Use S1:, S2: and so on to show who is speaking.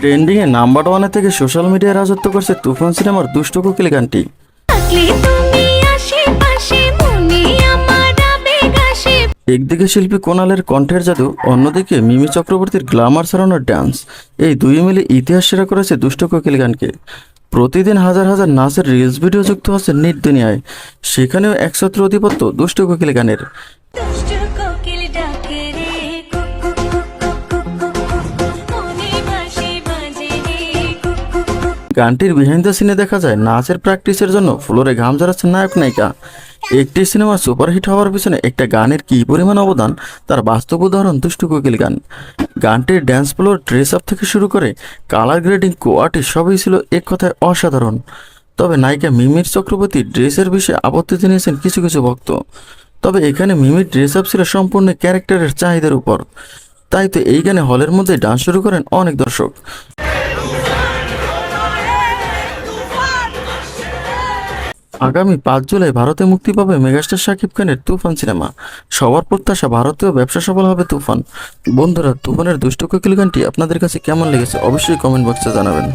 S1: ট্রেন্ডিংয়ে number ওয়ানে থেকে social মিডিয়ায় রাজত্ব করছে তুফান সিনেমার দুষ্ট কোকিল গানটি। একদিকে শিল্পী কোনালের কণ্ঠের জাদু অন্যদিকে মিমি চক্রবর্তীর গ্লামার সারানোর ডান্স এই দুই মিলে ইতিহাস সেরা করেছে দুষ্ট কোকিল গানকে। প্রতিদিন হাজার হাজার নাচের রিলস ভিডিও যুক্ত হচ্ছে নিট দুনিয়ায়। সেখানেও একছত্র অধিপত্য দুষ্ট কোকিল গানের।
S2: দুষ্ট কোকিল ডাকে
S1: গানটির বিহাইন্ড দ্য সিনে দেখা যায় নাচের প্র্যাকটিসের জন্য ফ্লোরে ঘাম ঝরাচ্ছেন নায়ক নায়িকা। একটি সিনেমা সুপারহিট হওয়ার পিছনে একটা গানের কী পরিমাণ অবদান, তার বাস্তব উদাহরণ দুষ্টু কোকিল গান। গানটির ড্যান্স ফ্লোর ড্রেস আপ থেকে শুরু করে কালার গ্রেডিং কোয়াটি সবই ছিল এক কথায় অসাধারণ। তবে নায়িকা মিমির চক্রবর্তী ড্রেসের বিষয়ে আপত্তি জানিয়েছেন কিছু কিছু ভক্ত। তবে এখানে মিমির ড্রেস আপ ছিল সম্পূর্ণ ক্যারেক্টারের চাহিদার উপর। তাই তো এই গানে হলের মধ্যে ডান্স শুরু করেন অনেক দর্শক। আগামী পাঁচ জুলাই ভারতে মুক্তি পাবে মেগাস্টার শাকিব খানের তুফান সিনেমা। সবার প্রত্যাশা, ভারতীয় ব্যবসা সফল হবে তুফান। বন্ধুরা, তুফানের দুষ্ট কোকিল গানটি আপনাদের কাছে কেমন লেগেছে অবশ্যই কমেন্ট বক্সে জানাবেন।